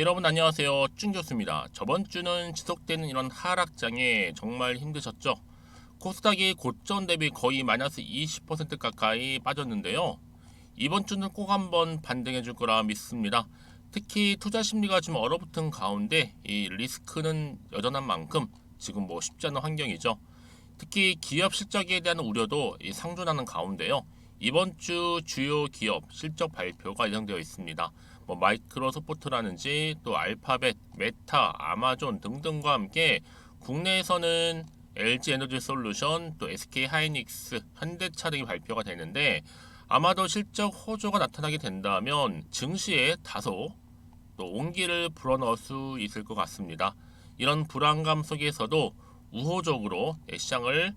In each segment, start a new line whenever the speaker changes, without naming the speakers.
네, 여러분 안녕하세요. 쭌 교수입니다. 저번 주는 지속되는 이런 하락장에 정말 힘드셨죠? 코스닥이 고점 대비 거의 마이너스 20% 가까이 빠졌는데요. 이번 주는 꼭 한번 반등해 줄 거라 믿습니다. 특히 투자 심리가 좀 얼어붙은 가운데 이 리스크는 여전한 만큼 지금 뭐 쉽지 않은 환경이죠. 특히 기업 실적에 대한 우려도 이 상존하는 가운데요. 이번 주 주요 기업 실적 발표가 예정되어 있습니다. 뭐 마이크로소프트라든지 또 알파벳, 메타, 아마존 등등과 함께 국내에서는 LG 에너지 솔루션, 또 SK 하이닉스, 현대차 등이 발표가 되는데 아마도 실적 호조가 나타나게 된다면 증시에 다소 또 온기를 불어넣을 수 있을 것 같습니다. 이런 불안감 속에서도 우호적으로 시장을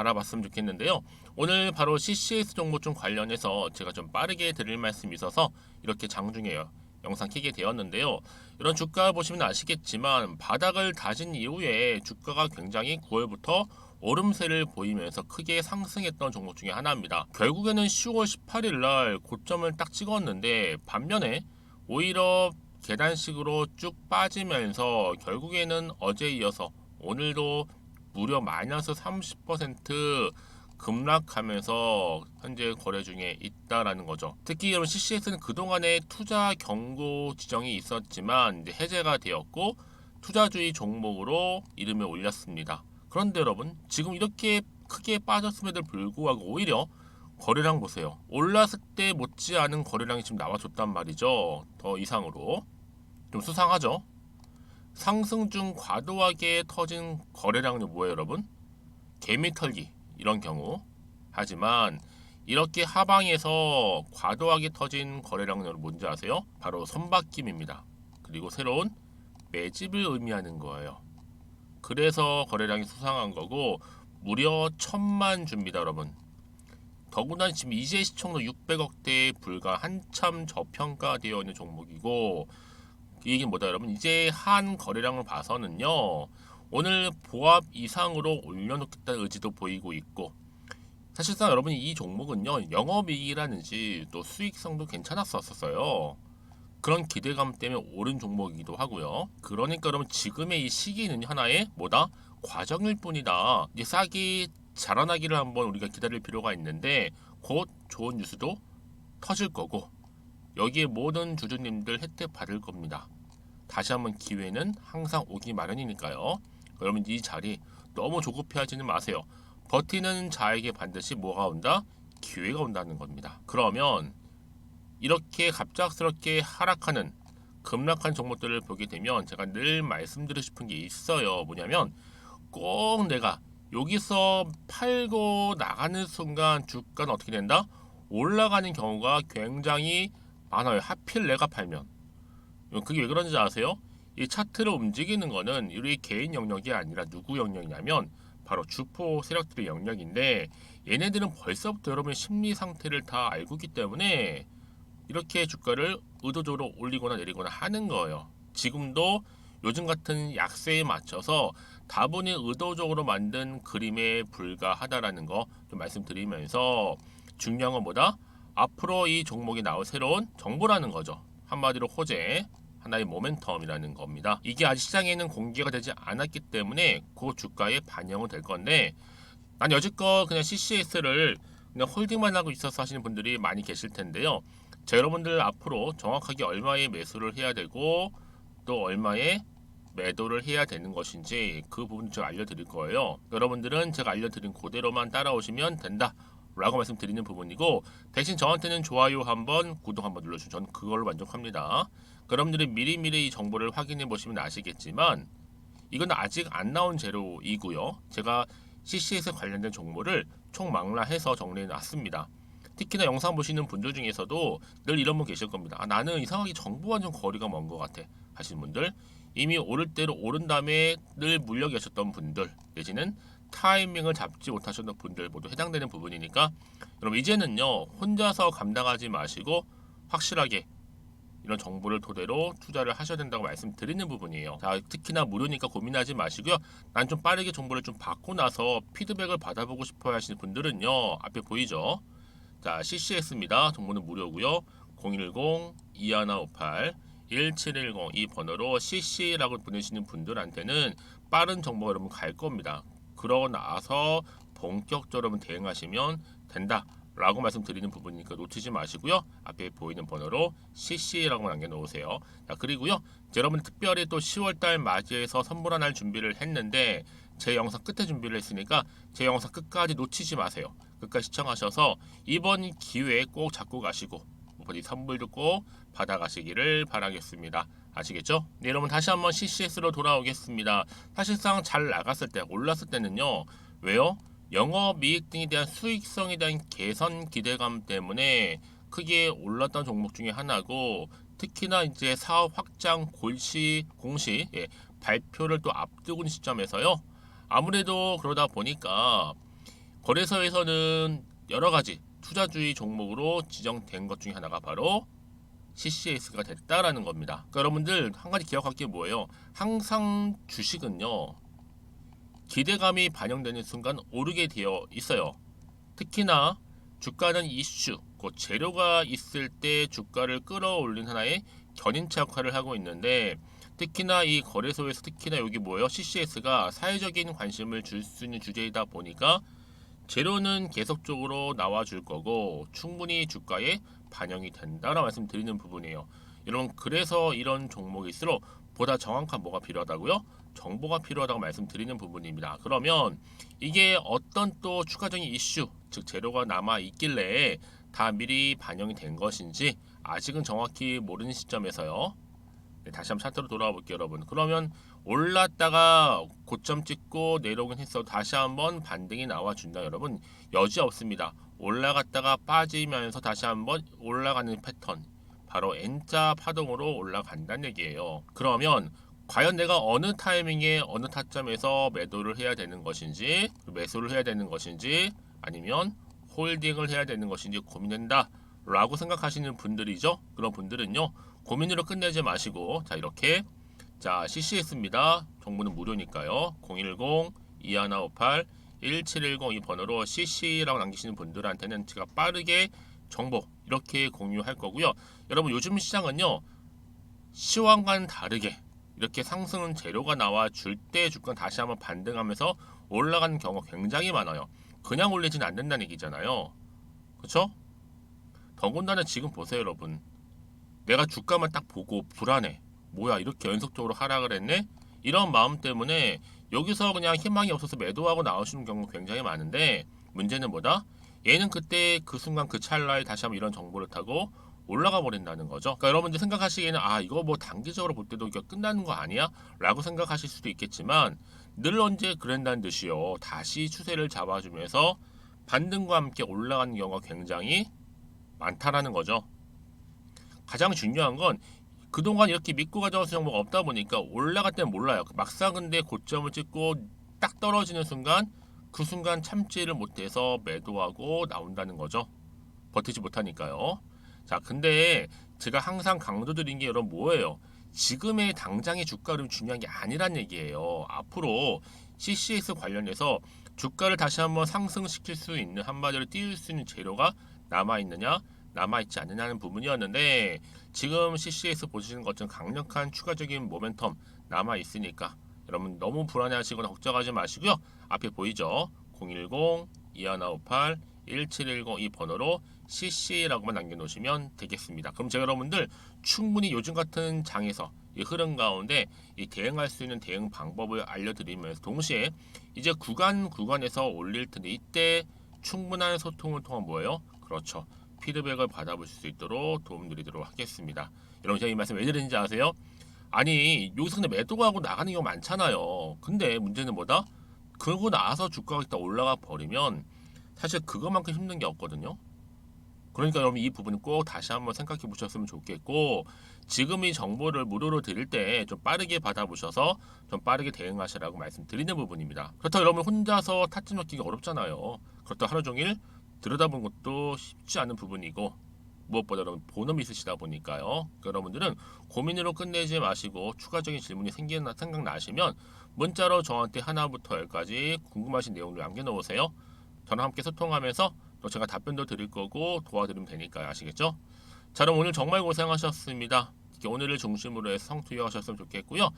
바라봤으면 좋겠는데요. 오늘 바로 CCS 종목좀 관련해서 제가 좀 빠르게 드릴 말씀이 있어서 이렇게 장중에 영상 키게 되었는데요. 이런 주가 보시면 아시겠지만 바닥을 다진 이후에 주가가 굉장히 9월부터 오름세를 보이면서 크게 상승했던 종목 중에 하나입니다. 결국에는 10월 18일 날 고점을 딱 찍었는데 반면에 오히려 계단식으로 쭉 빠지면서 결국에는 어제 이어서 오늘도 무려 마이너스 30% 급락하면서 현재 거래 중에 있다라는 거죠. 특히 여러분 CCS는 그동안에 투자 경고 지정이 있었지만 이제 해제가 되었고 투자주의 종목으로 이름을 올렸습니다. 그런데 여러분 지금 이렇게 크게 빠졌음에도 불구하고 오히려 거래량 보세요. 올랐을 때 못지않은 거래량이 지금 나와줬단 말이죠. 더 이상으로 좀 수상하죠. 상승 중 과도하게 터진 거래량은 뭐예요, 여러분? 개미 털기 이런 경우. 하지만 이렇게 하방에서 과도하게 터진 거래량은 뭔지 아세요? 바로 선박김입니다. 그리고 새로운 매집을 의미하는 거예요. 그래서 거래량이 수상한 거고 무려 천만 주입니다, 여러분. 더구나 지금 이제 시청도 600억대에 불과 한참 저평가되어 있는 종목이고 이 얘기는 뭐다 여러분? 이제 한 거래량을 봐서는요 오늘 보합 이상으로 올려놓겠다는 의지도 보이고 있고 사실상 여러분 이 종목은요 영업이익이라는지 또 수익성도 괜찮았었어요. 그런 기대감 때문에 오른 종목이기도 하고요. 그러니까 여러분 지금의 이 시기는 하나의 뭐다? 과정일 뿐이다. 이제 싹이 자라나기를 한번 우리가 기다릴 필요가 있는데 곧 좋은 뉴스도 터질 거고 여기에 모든 주주님들 혜택 받을 겁니다. 다시 한번 기회는 항상 오기 마련이니까요. 여러분 이 자리 너무 조급해하지는 마세요. 버티는 자에게 반드시 뭐가 온다? 기회가 온다는 겁니다. 그러면 이렇게 갑작스럽게 하락하는 급락한 종목들을 보게 되면 제가 늘 말씀드리고 싶은 게 있어요. 뭐냐면 꼭 내가 여기서 팔고 나가는 순간 주가는 어떻게 된다? 올라가는 경우가 굉장히 많아요. 하필 내가 팔면. 그게 왜 그런지 아세요? 이 차트를 움직이는 거는 우리 개인 영역이 아니라 누구 영역이냐면 바로 주포 세력들의 영역인데 얘네들은 벌써부터 여러분의 심리 상태를 다 알고 있기 때문에 이렇게 주가를 의도적으로 올리거나 내리거나 하는 거예요. 지금도 요즘 같은 약세에 맞춰서 다분히 의도적으로 만든 그림에 불과하다라는 거 좀 말씀드리면서 중요한 건 뭐다? 앞으로 이 종목이 나올 새로운 정보라는 거죠. 한마디로 호재, 하나의 모멘텀이라는 겁니다. 이게 아직 시장에는 공개가 되지 않았기 때문에 그 주가에 반영은 될 건데 난 여지껏 그냥 CCS를 그냥 홀딩만 하고 있어서 하시는 분들이 많이 계실 텐데요. 자, 여러분들 앞으로 정확하게 얼마의 매수를 해야 되고 또 얼마의 매도를 해야 되는 것인지 그 부분 좀 알려드릴 거예요. 여러분들은 제가 알려드린 그대로만 따라오시면 된다. 라고 말씀드리는 부분이고 대신 저한테는 좋아요 한번 구독 한번 눌러주시면 저는 그걸로 만족합니다. 여러분들이 미리미리 이 정보를 확인해 보시면 아시겠지만 이건 아직 안 나온 재료이고요. 제가 CCS 관련된 정보를 총망라해서 정리해 놨습니다. 특히나 영상 보시는 분들 중에서도 늘 이런 분 계실 겁니다. 아, 나는 이상하게 정보와 좀 거리가 먼 것 같아 하시는 분들 이미 오를 대로 오른 다음에 늘 물려 계셨던 분들 내지는 타이밍을 잡지 못하셨던 분들 모두 해당되는 부분이니까 여러분 이제는요 혼자서 감당하지 마시고 확실하게 이런 정보를 토대로 투자를 하셔야 된다고 말씀드리는 부분이에요. 자, 특히나 무료니까 고민하지 마시고요. 난 좀 빠르게 정보를 좀 받고 나서 피드백을 받아보고 싶어 하시는 분들은요. 앞에 보이죠? 자, CCS입니다. 정보는 무료고요. 010-2158 1710 이 번호로 CC라고 보내시는 분들한테는 빠른 정보가 여러분 갈 겁니다. 그러고 나서 본격적으로 대응하시면 된다. 라고 말씀드리는 부분이니까 놓치지 마시고요. 앞에 보이는 번호로 CC라고 남겨놓으세요. 자, 그리고요. 여러분 특별히 또 10월달 맞이해서 선물하날 준비를 했는데 제 영상 끝에 준비를 했으니까 제 영상 끝까지 놓치지 마세요. 끝까지 시청하셔서 이번 기회에 꼭 잡고 가시고 어디 선물도 꼭 받아가시기를 바라겠습니다. 아시겠죠? 네, 여러분 다시 한번 CCS로 돌아오겠습니다. 사실상 잘 나갔을 때, 올랐을 때는요. 왜요? 영업이익 등에 대한 수익성에 대한 개선 기대감 때문에 크게 올랐던 종목 중에 하나고 특히나 이제 사업 확장 골시 공시 예, 발표를 또 앞두고 있는 시점에서요. 아무래도 그러다 보니까 거래소에서는 여러 가지 투자주의 종목으로 지정된 것 중에 하나가 바로 CCS가 됐다라는 겁니다. 그러니까 여러분들 한 가지 기억할 게 뭐예요? 항상 주식은요. 기대감이 반영되는 순간 오르게 되어 있어요. 특히나 주가는 이슈, 곧 재료가 있을 때 주가를 끌어올린 하나의 견인차 역할을 하고 있는데 특히나 이 거래소에서 특히나 여기 뭐예요? CCS가 사회적인 관심을 줄 수 있는 주제이다 보니까 재료는 계속적으로 나와줄 거고 충분히 주가에 반영이 된다라고 말씀드리는 부분이에요. 여러분 그래서 이런 종목일수록 보다 정확한 뭐가 필요하다고요? 정보가 필요하다고 말씀드리는 부분입니다. 그러면 이게 어떤 또 추가적인 이슈, 즉 재료가 남아 있길래 다 미리 반영이 된 것인지 아직은 정확히 모르는 시점에서요. 네, 다시 한번 차트로 돌아와 볼게요, 여러분. 그러면 올랐다가 고점 찍고 내려오긴 했어. 다시 한번 반등이 나와 준다, 여러분. 여지 없습니다. 올라갔다가 빠지면서 다시 한번 올라가는 패턴. 바로 N자 파동으로 올라간다는 얘기예요. 그러면 과연 내가 어느 타이밍에 어느 타점에서 매도를 해야 되는 것인지 매수를 해야 되는 것인지 아니면 홀딩을 해야 되는 것인지 고민된다 라고 생각하시는 분들이죠 그런 분들은요 고민으로 끝내지 마시고 자 이렇게 자 CCS입니다 정보는 무료니까요 010 2158 1710 이 번호로 CC라고 남기시는 분들한테는 제가 빠르게 정보 이렇게 공유할 거고요 여러분 요즘 시장은요 시황과는 다르게 이렇게 상승은 재료가 나와 줄 때 주가 다시 한번 반등하면서 올라가는 경우가 굉장히 많아요. 그냥 올리지는 않는다는 얘기잖아요. 그렇죠? 더군다나 지금 보세요, 여러분. 내가 주가만 딱 보고 불안해. 뭐야, 이렇게 연속적으로 하락을 했네? 이런 마음 때문에 여기서 그냥 희망이 없어서 매도하고 나오시는 경우가 굉장히 많은데 문제는 뭐다? 얘는 그때 그 순간 그 찰나에 다시 한번 이런 정보를 타고 올라가 버린다는 거죠. 그러니까 여러분들 생각하시기에는 아 이거 뭐 단기적으로 볼 때도 이게 끝나는 거 아니야? 라고 생각하실 수도 있겠지만 늘 언제 그랜다는 듯이요. 다시 추세를 잡아주면서 반등과 함께 올라가는 경우가 굉장히 많다라는 거죠. 가장 중요한 건 그동안 이렇게 믿고 가져왔을 정보가 없다 보니까 올라갈 때는 몰라요. 막상 근데 고점을 찍고 딱 떨어지는 순간 그 순간 참지를 못해서 매도하고 나온다는 거죠. 버티지 못하니까요. 자, 근데 제가 항상 강조드린 게 여러분 뭐예요? 지금의 당장의 주가 흐름이 중요한 게 아니란 얘기예요. 앞으로 CCS 관련해서 주가를 다시 한번 상승시킬 수 있는 한마디로 띄울 수 있는 재료가 남아 있느냐, 남아 있지 않느냐는 부분이었는데 지금 CCS 보시는 것처럼 강력한 추가적인 모멘텀 남아 있으니까 여러분 너무 불안해하시거나 걱정하지 마시고요. 앞에 보이죠? 010 2158 1710 이 번호로 CC라고만 남겨놓으시면 되겠습니다. 그럼 제가 여러분들 충분히 요즘 같은 장에서 이 흐름 가운데 이 대응할 수 있는 대응 방법을 알려드리면서 동시에 이제 구간 구간에서 올릴 텐데 이때 충분한 소통을 통한 뭐예요? 그렇죠. 피드백을 받아볼 수 있도록 도움드리도록 하겠습니다. 여러분 제가 이 말씀 왜 드리는지 아세요? 아니 여기서 근데 매도가 하고 나가는 경우 많잖아요. 근데 문제는 뭐다? 그러고 나서 주가가 일단 올라가 버리면 사실 그것만큼 힘든 게 없거든요. 그러니까 여러분 이 부분은 꼭 다시 한번 생각해 보셨으면 좋겠고 지금 이 정보를 무료로 드릴 때 좀 빠르게 받아보셔서 좀 빠르게 대응하시라고 말씀드리는 부분입니다. 그렇다고 여러분 혼자서 타점 넣기가 어렵잖아요. 그렇다고 하루 종일 들여다보는 것도 쉽지 않은 부분이고 무엇보다 여러분 본업이 있으시다 보니까요. 여러분들은 고민으로 끝내지 마시고 추가적인 질문이 생기나 생각나시면 문자로 저한테 하나부터 열까지 궁금하신 내용을 남겨놓으세요. 저랑 함께 소통하면서 또 제가 답변도 드릴 거고 도와드리면 되니까요. 아시겠죠? 자 그럼 오늘 정말 고생하셨습니다. 오늘을 중심으로 해서 성투여하셨으면 좋겠고요.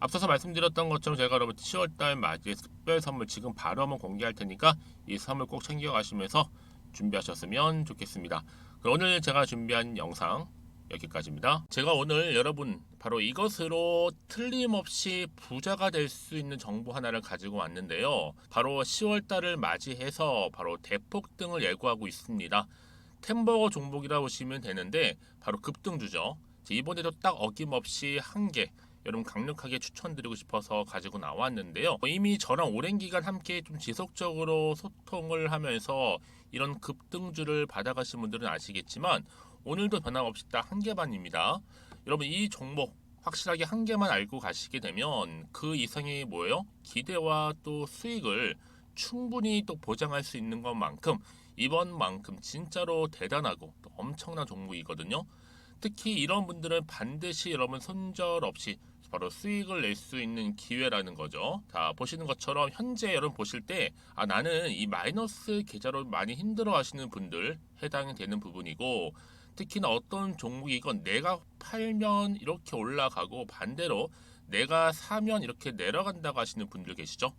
앞서서 말씀드렸던 것처럼 제가 여러분 10월달 맞이에 특별 선물 지금 바로 한번 공개할 테니까 이 선물 꼭 챙겨가시면서 준비하셨으면 좋겠습니다. 오늘 제가 준비한 영상 여기까지입니다. 제가 오늘 여러분 바로 이것으로 틀림없이 부자가 될 수 있는 정보 하나를 가지고 왔는데요. 바로 10월 달을 맞이해서 바로 대폭등을 예고하고 있습니다. 템버거 종목이라 보시면 되는데 바로 급등주죠. 이번에도 딱 어김없이 한 개 여러분 강력하게 추천드리고 싶어서 가지고 나왔는데요. 이미 저랑 오랜 기간 함께 좀 지속적으로 소통을 하면서 이런 급등주를 받아가신 분들은 아시겠지만 오늘도 변함없이 딱 한 개만입니다. 여러분 이 종목 확실하게 한 개만 알고 가시게 되면 그 이상이 뭐예요? 기대와 또 수익을 충분히 또 보장할 수 있는 것만큼 이번만큼 진짜로 대단하고 또 엄청난 종목이거든요. 특히 이런 분들은 반드시 여러분 손절 없이 바로 수익을 낼 수 있는 기회라는 거죠. 자, 보시는 것처럼 현재 여러분 보실 때, 아, 나는 이 마이너스 계좌로 많이 힘들어 하시는 분들 해당이 되는 부분이고, 특히나 어떤 종목이건 내가 팔면 이렇게 올라가고 반대로 내가 사면 이렇게 내려간다고 하시는 분들 계시죠.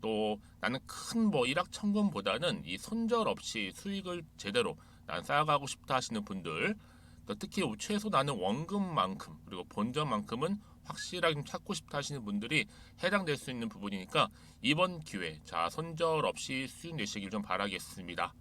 또 나는 큰 뭐 일확천금보다는 이 손절 없이 수익을 제대로 난 쌓아가고 싶다 하시는 분들 또 특히 최소 나는 원금만큼 그리고 본전만큼은 확실하게 좀 찾고 싶다 하시는 분들이 해당될 수 있는 부분이니까 이번 기회 자 손절 없이 수익 내시길 좀 바라겠습니다.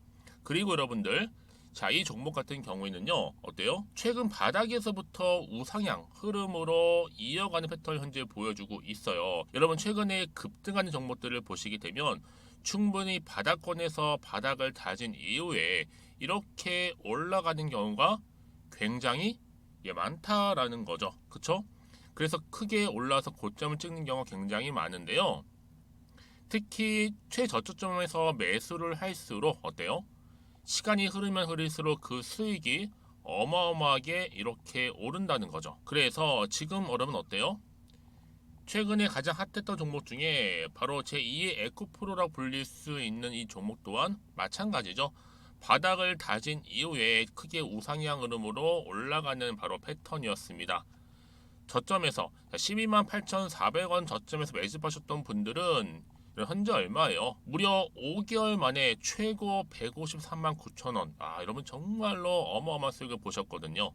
그리고 여러분들 자, 이 종목 같은 경우에는요, 어때요? 최근 바닥에서부터 우상향 흐름으로 이어가는 패턴을 현재 보여주고 있어요. 여러분, 최근에 급등하는 종목들을 보시게 되면 충분히 바닥권에서 바닥을 다진 이후에 이렇게 올라가는 경우가 굉장히 예, 많다라는 거죠. 그쵸? 그래서 크게 올라서 고점을 찍는 경우가 굉장히 많은데요. 특히 최저점에서 매수를 할수록 어때요? 시간이 흐르면 흐를수록 그 수익이 어마어마하게 이렇게 오른다는 거죠. 그래서 지금 여러분 어때요? 최근에 가장 핫했던 종목 중에 바로 제2의 에코프로라고 불릴 수 있는 이 종목 또한 마찬가지죠. 바닥을 다진 이후에 크게 우상향 흐름으로 올라가는 바로 패턴이었습니다. 저점에서 12만 8,400원 저점에서 매집하셨던 분들은 현재 얼마예요? 무려 5개월 만에 최고 153만 9천 원. 아, 여러분 정말로 어마어마한 수익을 보셨거든요.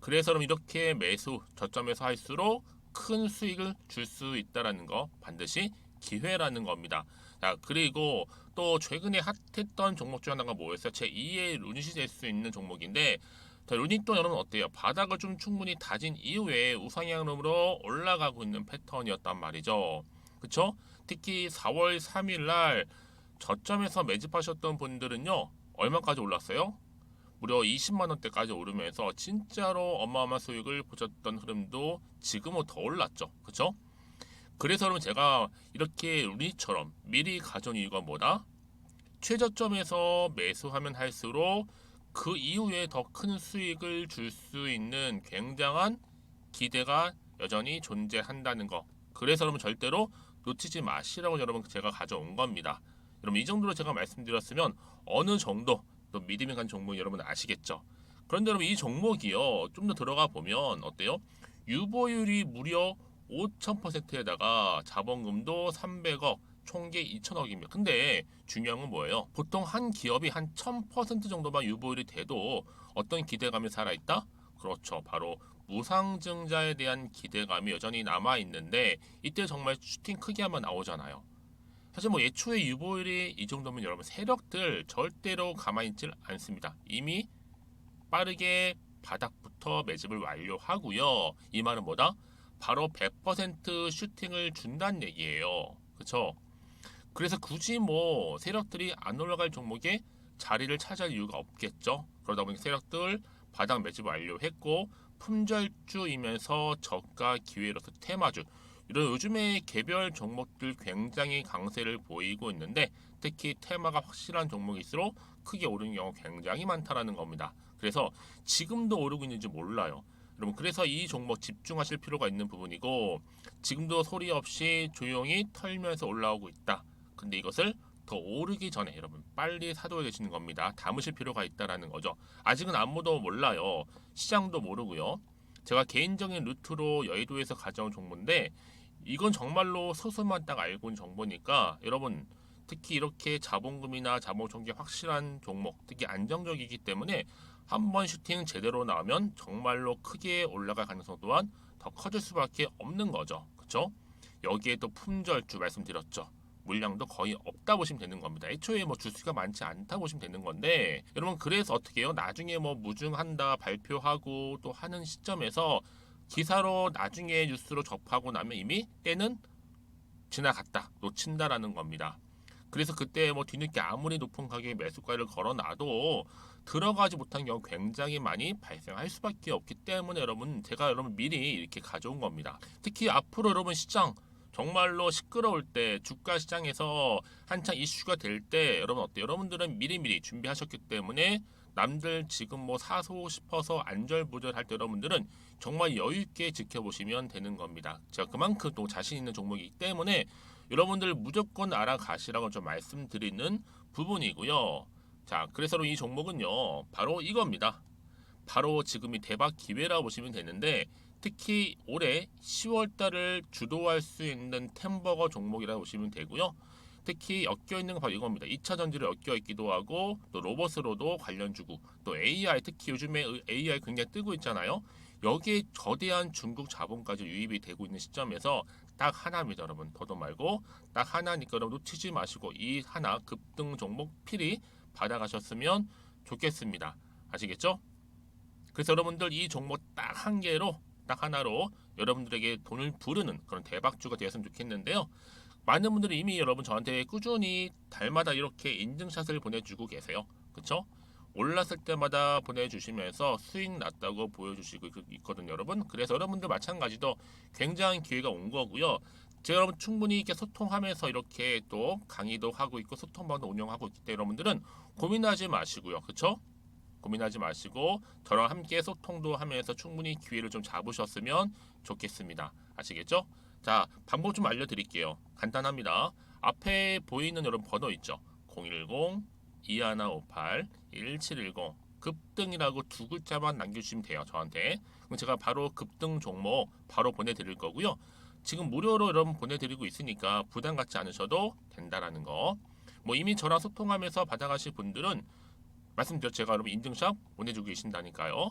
그래서 여러분 이렇게 매수 저점에서 할수록 큰 수익을 줄 수 있다라는 거 반드시 기회라는 겁니다. 자, 그리고 또 최근에 핫했던 종목 중 하나가 뭐였어요? 제 2의 루닛이 될 수 있는 종목인데 자, 루닛도 여러분 어때요? 바닥을 좀 충분히 다진 이후에 우상향으로 올라가고 있는 패턴이었단 말이죠. 그쵸? 특히 4월 3일 날 저점에서 매집하셨던 분들은요. 얼마까지 올랐어요? 무려 20만 원대까지 오르면서 진짜로 어마어마한 수익을 보셨던 흐름도 지금은 더 올랐죠. 그쵸? 그래서 여러분 제가 이렇게 루닛처럼 미리 가져온 이유가 뭐다? 최저점에서 매수하면 할수록 그 이후에 더 큰 수익을 줄 수 있는 굉장한 기대가 여전히 존재한다는 거. 그래서 여러분 절대로 놓치지 마시라고 여러분 제가 가져온 겁니다. 여러분 이 정도로 제가 말씀드렸으면 어느 정도 또 믿음이 간 종목 여러분 아시겠죠? 그런데 여러분 이 종목이요 좀 더 들어가 보면 어때요? 유보율이 무려 5,000%에다가 자본금도 300억 총계 2천억입니다. 근데 중요한 건 뭐예요? 보통 한 기업이 한 1000% 정도만 유보율이 돼도 어떤 기대감이 살아있다? 그렇죠. 바로 무상증자에 대한 기대감이 여전히 남아 있는데 이때 정말 슈팅 크게 한번 나오잖아요. 사실 뭐 예초에 유보율이 이 정도면 여러분 세력들 절대로 가만히 있질 않습니다. 이미 빠르게 바닥부터 매집을 완료하고요. 이 말은 뭐다? 바로 100% 슈팅을 준다는 얘기예요. 그렇죠? 그래서 굳이 뭐 세력들이 안 올라갈 종목에 자리를 차지할 이유가 없겠죠. 그러다 보니 세력들 바닥 매집 완료했고 품절주이면서 저가 기회로서 테마주 이런 요즘에 개별 종목들 굉장히 강세를 보이고 있는데 특히 테마가 확실한 종목일수록 크게 오르는 경우 굉장히 많다라는 겁니다. 그래서 지금도 오르고 있는지 몰라요. 여러분 그래서 이 종목 집중하실 필요가 있는 부분이고 지금도 소리 없이 조용히 털면서 올라오고 있다. 근데 이것을 더 오르기 전에 여러분 빨리 사둬야 되시는 겁니다. 담으실 필요가 있다라는 거죠. 아직은 아무도 몰라요. 시장도 모르고요. 제가 개인적인 루트로 여의도에서 가져온 정보인데 이건 정말로 소수만 딱 알고 있는 정보니까 여러분 특히 이렇게 자본금이나 자본 총계 확실한 종목, 특히 안정적이기 때문에 한 번 슈팅 제대로 나오면 정말로 크게 올라갈 가능성 또한 더 커질 수밖에 없는 거죠. 그렇죠? 여기에 또 품절주 말씀드렸죠. 물량도 거의 없다 보시면 되는 겁니다. 애초에 뭐 주수가 많지 않다 보시면 되는 건데 여러분 그래서 어떻게 해요? 나중에 뭐 무증한다 발표하고 또 하는 시점에서 기사로 나중에 뉴스로 접하고 나면 이미 때는 지나갔다 놓친다라는 겁니다. 그래서 그때 뭐 뒤늦게 아무리 높은 가격에 매수가를 걸어놔도 들어가지 못한 경우 굉장히 많이 발생할 수밖에 없기 때문에 여러분 제가 여러분 미리 이렇게 가져온 겁니다. 특히 앞으로 여러분 시장 정말로 시끄러울 때 주가 시장에서 한창 이슈가 될 때 여러분 어때요? 여러분들은 미리미리 준비하셨기 때문에 남들 지금 뭐 사소 싶어서 안절부절할 때 여러분들은 정말 여유 있게 지켜보시면 되는 겁니다. 제가 그만큼 또 자신 있는 종목이기 때문에 여러분들 무조건 알아가시라고 좀 말씀드리는 부분이고요. 자, 그래서 이 종목은요, 바로 이겁니다. 바로 지금이 대박 기회라 보시면 되는데 특히 올해 10월 달을 주도할 수 있는 템버거 종목이라고 보시면 되고요. 특히 엮여 있는 건 바로 이겁니다. 2차 전지를 엮여 있기도 하고 또 로봇으로도 관련 주고 또 AI 특히 요즘에 AI 굉장히 뜨고 있잖아요. 여기에 거대한 중국 자본까지 유입이 되고 있는 시점에서 딱 하나입니다, 여러분. 더도 말고 딱 하나니까 여러분 놓치지 마시고 이 하나 급등 종목 필히 받아가셨으면 좋겠습니다. 아시겠죠? 그래서 여러분들 이 종목 딱 한 개로 딱 하나로 여러분들에게 돈을 부르는 그런 대박주가 되었으면 좋겠는데요. 많은 분들이 이미 여러분 저한테 꾸준히 달마다 이렇게 인증샷을 보내주고 계세요. 그쵸? 올랐을 때마다 보내주시면서 수익 났다고 보여주시고 있거든요, 여러분. 그래서 여러분들 마찬가지도 굉장한 기회가 온 거고요. 제가 여러분 충분히 이렇게 소통하면서 이렇게 또 강의도 하고 있고 소통방도 운영하고 있기 때문에 여러분들은 고민하지 마시고요. 그쵸? 고민하지 마시고 저랑 함께 소통도 하면서 충분히 기회를 좀 잡으셨으면 좋겠습니다. 아시겠죠? 자, 방법 좀 알려드릴게요. 간단합니다. 앞에 보이는 여러분 번호 있죠? 010 2158 1710 급등이라고 두 글자만 남겨주시면 돼요. 저한테. 그럼 제가 바로 급등 종목 바로 보내드릴 거고요. 지금 무료로 여러분 보내드리고 있으니까 부담 갖지 않으셔도 된다라는 거. 뭐 이미 저랑 소통하면서 받아가실 분들은 말씀드렸죠. 제가 여러분 인증샷 보내주고 계신다니까요.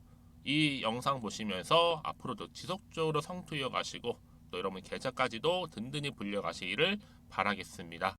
이 영상 보시면서 앞으로도 지속적으로 성투 이어가시고 또 여러분 계좌까지도 든든히 불려 가시기를 바라겠습니다.